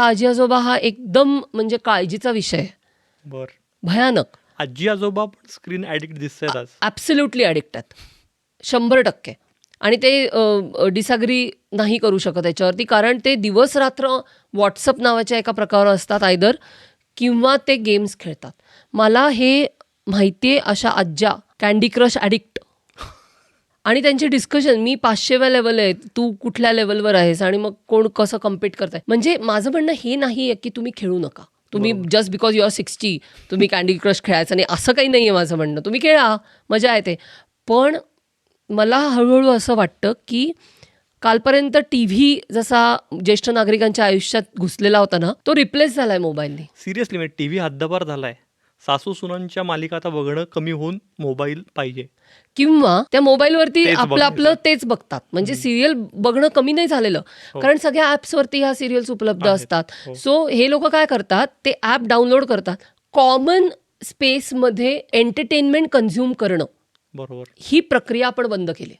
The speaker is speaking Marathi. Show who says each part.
Speaker 1: आजी आजोबा हा एकदम म्हणजे काळजीचा विषय. आहे
Speaker 2: बर.
Speaker 1: भयानक.
Speaker 2: आजी आजोबा पण स्क्रीन ऍडिक्ट दिसतात आज.
Speaker 1: ॲब्सल्युटली ॲडिक्ट आहेत. शंभर टक्के. आणि ते डिसॅग्री नाही करू शकत याच्यावरती. कारण ते दिवस रात्र व्हॉट्सअप नावाच्या एका प्रकारावर असतात आयदर किंवा ते गेम्स खेळतात. मला हे माहिती आहे अशा आज्या कॅन्डी क्रश ॲडिक्ट आणि त्यांचे डिस्कशन मी पाचशेव्या लेवल आहे तू कुठल्या लेवलवर आहेस आणि मग कोण कसं कम्पीट करताय? म्हणजे माझं म्हणणं हे नाही आहे की तुम्ही खेळू नका. तुम्ही जस्ट बिकॉज युअर सिक्स्टी तुम्ही कॅन्डी क्रश खेळायचं नाही असं काही नाही आहे माझं म्हणणं. तुम्ही खेळा मजा येते. पण मला हळूहळू असं वाटतं की कालपर्यंत टी व्ही जसा ज्येष्ठ नागरिकांच्या आयुष्यात घुसलेला होता ना तो रिप्लेस झाला आहे मोबाईलने
Speaker 2: सिरियसली म्हणजे टी व्ही हद्दपार झालाय. सासू सुनांच्या मालिका आता बघणं कमी होऊन मोबाईल पाहिजे.
Speaker 1: किंवा त्या मोबाईलवरती
Speaker 2: तेच
Speaker 1: आपलं
Speaker 2: बघायचं.
Speaker 1: आपलं तेच बघतात. म्हणजे सिरियल बघणं कमी नाही झालेलं. कारण सगळ्या ॲप्सवरती ह्या सिरियल्स उपलब्ध
Speaker 2: आहेत.
Speaker 1: असतात.
Speaker 2: हो.
Speaker 1: सो हे लोक काय करतात? ते ॲप डाउनलोड करतात. कॉमन स्पेसमध्ये एंटरटेनमेंट कन्झ्युम करणं.
Speaker 2: बरोबर.
Speaker 1: ही प्रक्रिया आपण बंद केली.